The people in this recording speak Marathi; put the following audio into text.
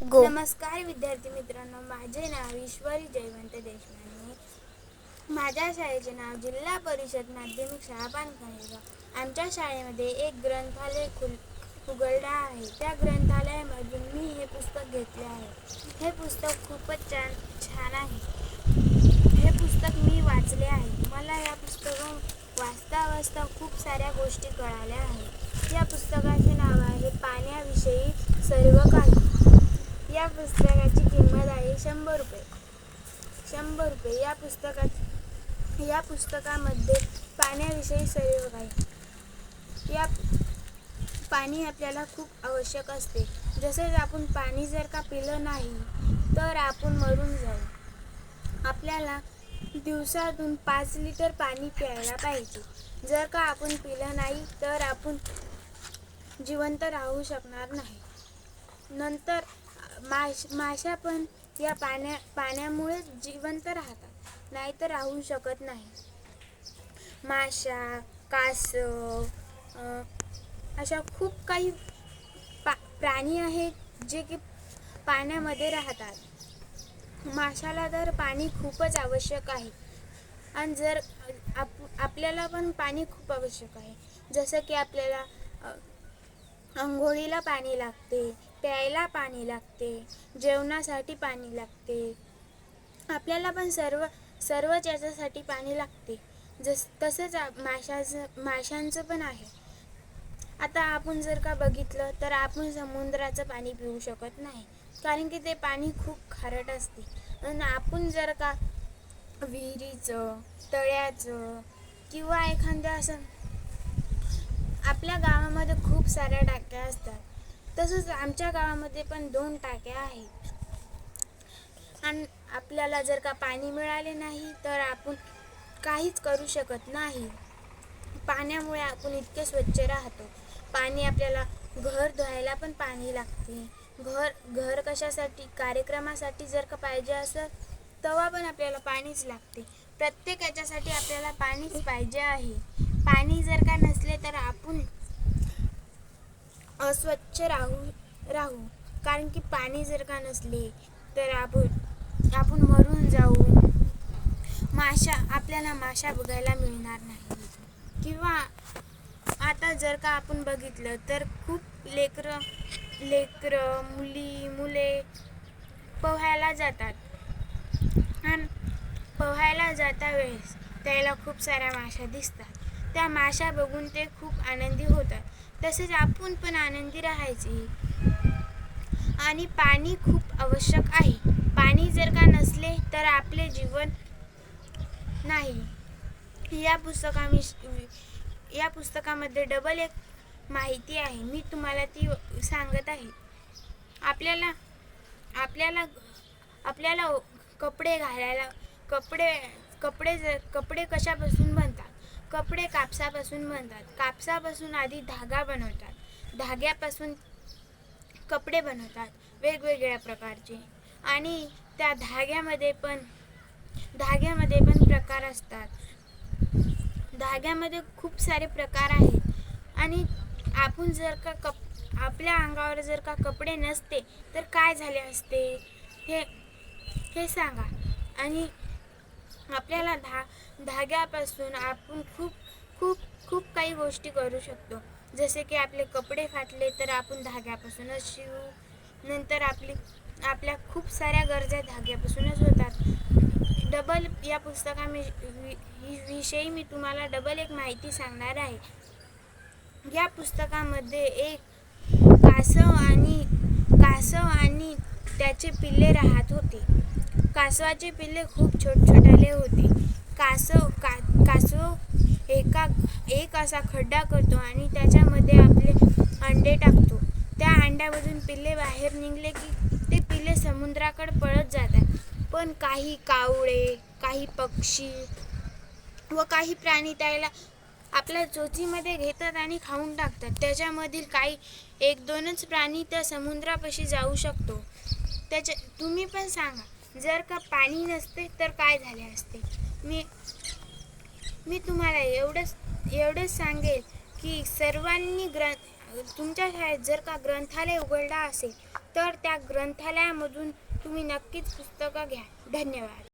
गो नमस्कार विद्यार्थी मित्रांनो माझे नाव ईश्वरी जयवंत देशमाने माझ्या शाळेचे नाव जिल्हा परिषद माध्यमिक शाळा पानखळेगाव आमच्या शाळेमध्ये एक ग्रंथालय खुल उघडला आहे. त्या ग्रंथालयामधून मी हे पुस्तक घेतले आहे. हे पुस्तक खूपच छान छान आहे. हे पुस्तक मी वाचले आहे. मला या पुस्तकं वाचता वाचता खूप साऱ्या गोष्टी कळाल्या आहेत. या पुस्तकाचे नाव आहे पाण्याविषयी सर्व काही या पुस्तकाची किंमत आहे शंभर रुपये. शंभर रुपये. या पुस्तकात या पुस्तकामध्ये पाण्याविषयी सर्व आहे. या पाणी आपल्याला खूप आवश्यक असते. जसेच आपण पाणी जर का पिलं नाही तर आपण मरून जाऊ. आपल्याला दिवसातून पाच लिटर पाणी प्यायला पाहिजे. जर का आपण पिलं नाही तर आपण जिवंत राहू शकणार नाही. नंतर माश माशा पण या पाण्या पाण्यामुळे जिवंत राहतात. नाहीतर राहू शकत नाही. माशा कासव अशा खूप काही पा प्राणी आहेत जे की पाण्यामध्ये राहतात. माशाला तर पाणी खूपच आवश्यक आहे. आणि जर आप आपल्याला पण पाणी खूप आवश्यक आहे. जसं की आपल्याला आंघोळीला पाणी लागते प्यायला पाणी लागते जेवणासाठी पाणी लागते. आपल्याला पण सर्व सर्वच याच्यासाठी पाणी लागते. जस तसंच माशाचं माशांचं पण आहे. आता आपण जर का बघितलं तर आपण समुद्राचं पाणी पिऊ शकत नाही. कारण की ते पाणी खूप खारट असते. आणि आपण जर का विहिरीचं तळ्याचं किंवा एखाद्या असं आपल्या गावामध्ये खूप साऱ्या टाक्या असतात. तसंच आमच्या गावामध्ये पण दोन टाक्या आहेत. आणि आपल्याला जर का पाणी मिळाले नाही तर आपण काहीच करू शकत नाही. पाण्यामुळे आपण इतके स्वच्छ राहतो. पाणी आपल्याला घर धुवायला पण पाणी लागते. घर घर कशासाठी कार्यक्रमासाठी जर का पाहिजे असं तेव्हा पण आपल्याला पाणीच लागते. प्रत्येक याच्यासाठी आपल्याला पाणीच पाहिजे आहे. पाणी जर का नसले तर आपण अस्वच्छ राहू राहू. कारण की पाणी जर का नसले तर आपण आपण मरून जाऊ. माशा आपल्याला माशा बघायला मिळणार नाही. किंवा आता जर का आपण बघितलं तर खूप लेकरं लेकरं मुली मुले पोहायला जातात. आणि पोहायला जाता वेळेस त्याला खूप साऱ्या माशा दिसतात. त्या माशा बघून ते खूप आनंदी होतात. तसेच आपण पण आनंदी राहायचे. आणि पाणी खूप आवश्यक आहे. पाणी जर का नसले तर आपले जीवन नाही. या पुस्तकामी या पुस्तकामध्ये डबल एक माहिती आहे. मी तुम्हाला ती सांगत आहे. आपल्याला आपल्याला आपल्याला कपडे घालायला कपडे कपडे जर कपडे कशापासून बनतात? कपडे कापसापासून बनतात. कापसापासून आधी धागा बनवतात. धाग्यापासून कपडे बनवतात वेगवेगळ्या प्रकारचे. आणि त्या धाग्यामध्ये पण धाग्यामध्ये पण प्रकार असतात. धाग्यामध्ये खूप सारे प्रकार आहेत. आणि आपण जर का कप आपल्या अंगावर जर का कपडे नसते तर काय झाले असते? हे हे सांगा. आणि आपल्याला धा धाग्यापासून आपण खूप खूप खूप काही गोष्टी करू शकतो. जसे की आपले कपडे फाटले तर आपण धाग्यापासूनच शिवू. नंतर आपली आपल्या खूप साऱ्या गरजा धाग्यापासूनच होतात. डबल या पुस्तका मी वि- विषयी मी तुम्हाला डबल एक माहिती सांगणार आहे. या पुस्तकामध्ये एक कासव आणि कासव आणि त्याचे पिल्ले राहत होते. कासवाचे पिल्ले खूप छोट छोटाले होते. कासव का कासव एका एक असा खड्डा करतो आणि त्याच्यामध्ये आपले अंडे टाकतो. त्या अंड्यामधून पिल्ले बाहेर निघले की ते पिल्ले समुद्राकडे पळत जातात. पण काही कावळे काही पक्षी व काही प्राणी त्याला आपल्या चोचीमध्ये घेतात आणि खाऊन टाकतात. त्याच्यामधील काही एक दोनच प्राणी त्या समुद्रापाशी जाऊ शकतो. त्याच्या तुम्ही पण सांगा. जर का पाणी नसते तर काय झाले असते? मी मी तुम्हाला एवढंच एवढंच सांगेल की सर्वांनी ग्रंथ तुमच्या शाळेत जर का ग्रंथालय उघडला असेल तर त्या ग्रंथालयामधून तुम्ही नक्कीच पुस्तकं घ्या. धन्यवाद.